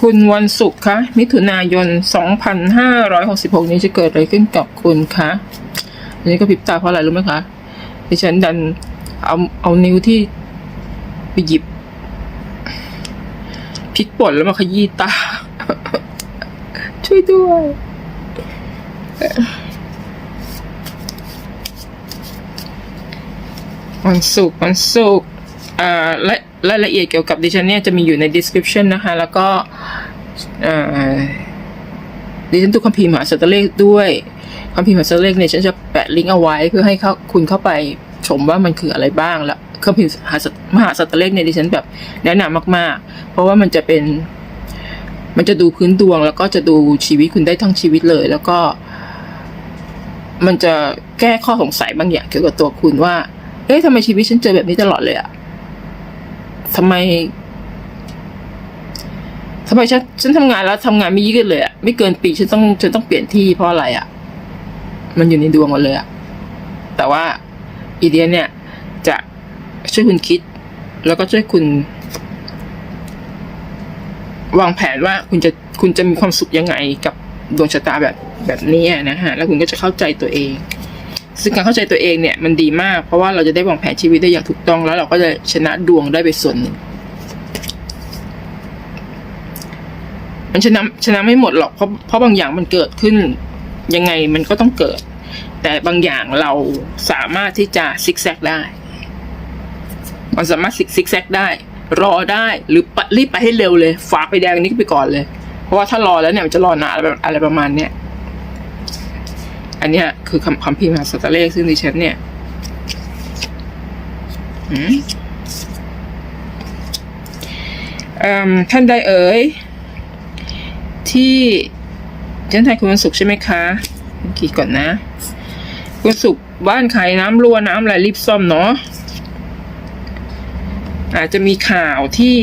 คุณวันศุกร์คะมิถุนายน 2566 นี้จะเกิดอะไรขึ้นกับคุณคะอันนี้ก็พริบตาเพราะอะไรรู้ไหมคะดิฉันดันเอาเอานิ้วที่ไปหยิบพริกป่นแล้วมาขยี้ตา ช่วยด้วยวันศุกร์วันศุกร์อ่าราย รายละเอียดเกี่ยวกับดิฉันเนี่ยจะมีอยู่ใน description นะคะ แล้วก็ดิฉันดูคัมภีร์มหาสัตว์เลขด้วยคัมภีร์มหาสัตว์เลขเนี่ยฉันจะแปะลิงก์เอาไว้เพื่อให้เขาคุณเข้าไปชมว่ามันคืออะไรบ้างแล้วคัมภีร์มหาสัตว์มหาสตว์เลขเนี่ยดิฉันแบบแนะนำมาก ๆ เพราะว่ามันจะเป็น มันจะดูพื้นดวง แล้วก็จะดูชีวิตคุณได้ทั้งชีวิตเลย แล้วก็ มันจะแก้ข้อสงสัยบางอย่างเกี่ยวกับตัวคุณว่า เอ๊ะทำไมชีวิตฉันเจอแบบนี้ตลอดเลยอะ ทำไมทำไมฉันฉันทำงานแล้วทำงานไม่ยืดเลยอะไม่เกินปีฉันต้องฉันต้องเปลี่ยนที่เพราะอะไรอะมันอยู่ในดวงหมดเลยอะแต่ว่าอีเดียเนี่ย จะช่วยคุณคิด แล้วก็ช่วยคุณ วางแผนว่าคุณจะคุณจะมีความสุขยังไงกับดวงชะตาแบบแบบนี้นะฮะ แล้วคุณก็จะเข้าใจตัวเอง ซึ่งการเข้าใจตัวเองเนี่ยมันดีมาก เพราะว่าเราจะได้วางแผนชีวิตได้อย่างถูกต้องแล้วเราก็จะชนะดวงได้ไปส่วนหนึ่งมันชนะชนะไม่หมดหรอกเพราะเพราะบางอย่างมันเกิดขึ้น ยังไงมันก็ต้องเกิด แต่บางอย่างเราสามารถที่จะซิกแซกได้มันสามารถซิกซิกแซกได้ รอได้หรือรีบไปให้เร็วเลยฝาไปแดงนี้ไปก่อนเลย เพราะว่าถ้ารอแล้วเนี่ยมันจะรอนานอะไรอะไรประมาณเนี้ย อันเนี้ยคือคำคำพิมพ์มหาสัตว์เลขซึ่งดิฉันเนี่ยท่านใดเอ๋ย ที่ฉันทายคุณวันศุกร์ใช่ไหมคะกี้ก่อนนะ คุณวันศุกร์บ้านใครน้ำรั่วน้ำอะไรรีบซ่อมเนาะอาจจะมีข่าวที่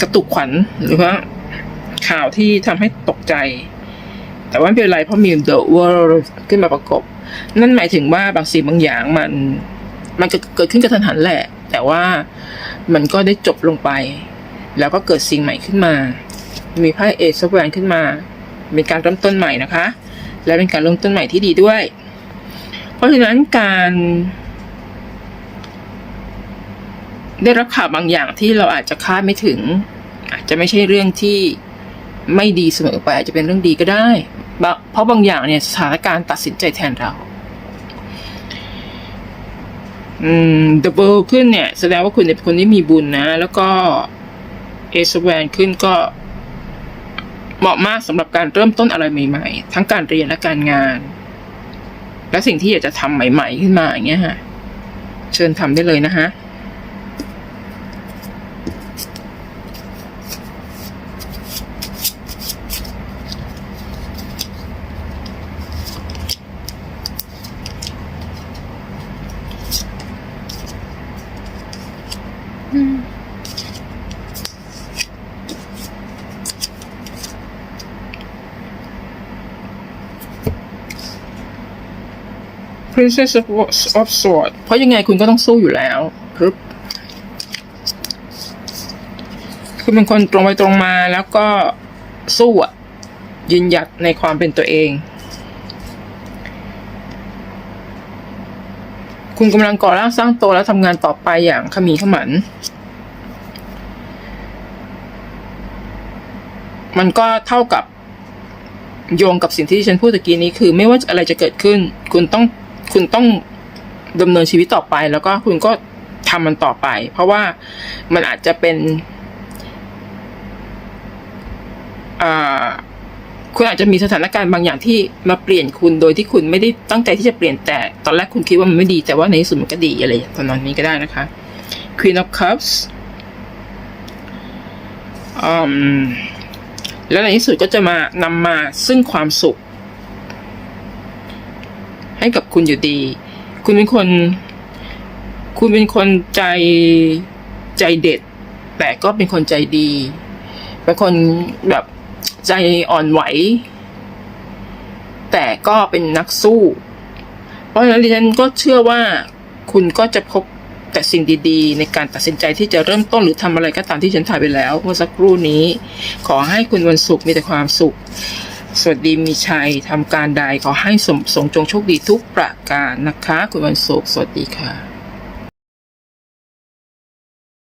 กระตุกขวัญหรือว่า ข่าวที่ทำให้ตกใจ แต่ว่าไม่เป็นไรเพราะมี The World ขึ้นมาประกบ นั่นหมายถึงว่าบางสิ่งบางอย่างมัน มันเกิดเกิดขึ้นกระทันหันแหละ แต่ว่ามันก็ได้จบลงไป แล้วก็เกิดสิ่งใหม่ขึ้นมา มีไพ่เอซแวนขึ้นมาเป็นการเริ่มต้นใหม่นะคะ และเป็นการเริ่มต้นใหม่ที่ดีด้วย เพราะฉะนั้นการได้รับข่าวบางอย่างที่เราอาจจะคาดไม่ถึง อาจจะไม่ใช่เรื่องที่ ไม่ดีเสมอไปอาจจะเป็นเรื่องดีก็ได้ เพราะบางอย่างเนี่ยสถานการณ์ตัดสินใจแทนเราอืม The b l ขึ้นเนี่ย แสดงว่าคุณเนี่ยเป็นคนที่มีบุญนะ แล้วก็เอสแวนขึ้นก็ เหมาะมากสำหรับการเริ่มต้นอะไรใหม่ๆ ทั้งการเรียนและการงาน และสิ่งที่อยากจะทำใหม่ ๆ ขึ้นมาอย่างเงี้ยฮะ เชิญทำได้เลยนะฮะ Princess of of Swords เพราะยังไงคุณก็ต้องสู้อยู่แล้วครับคือเป็นคนตรงไปตรงมาแล้วก็สู้อะยืนหยัดในความเป็นตัวเอง คุณกำลังก่อร่างสร้างตัวและทำงานต่อไปอย่างขมีขมัน มันก็เท่ากับโยงกับสิ่งที่ฉันพูดตะกี้นี้คือ ไม่ว่าอะไรจะเกิดขึ้น คุณต้อง คุณต้องดำเนินชีวิตต่อไป แล้วก็คุณก็ทำมันต่อไป เพราะว่ามันอาจจะเป็นคุณอาจจะมีสถานการณ์บางอย่างที่มาเปลี่ยนคุณโดยที่คุณไม่ได้ตั้งใจที่จะเปลี่ยนแต่ ตอนแรกคุณคิดว่ามันไม่ดีแต่ว่าในที่สุดมันก็ดีอะไรตอนนั้นนี้ก็ได้นะคะ Queen of Cups อืมแล้วในที่สุดก็จะมานำมาซึ่งความสุข ให้กับคุณอยู่ดี คุณเป็นคน คุณเป็นคนใจใจเด็ด แต่ก็เป็นคนใจดี เป็นคนแบบใจอ่อนไหว แต่ก็เป็นนักสู้ เพราะฉะนั้นดิฉันก็เชื่อว่าคุณก็จะพบแต่สิ่งดีๆ ในการตัดสินใจที่จะเริ่มต้นหรือทำอะไรก็ตามที่ฉันถ่ายไปแล้วเมื่อสักครู่นี้ ขอให้คุณวันศุกร์มีแต่ความสุข สวัสดีมีชัยทำการใดขอให้สมสงจงโชคดีทุกประการนะคะ คุณวันศุกร์สวัสดีค่ะ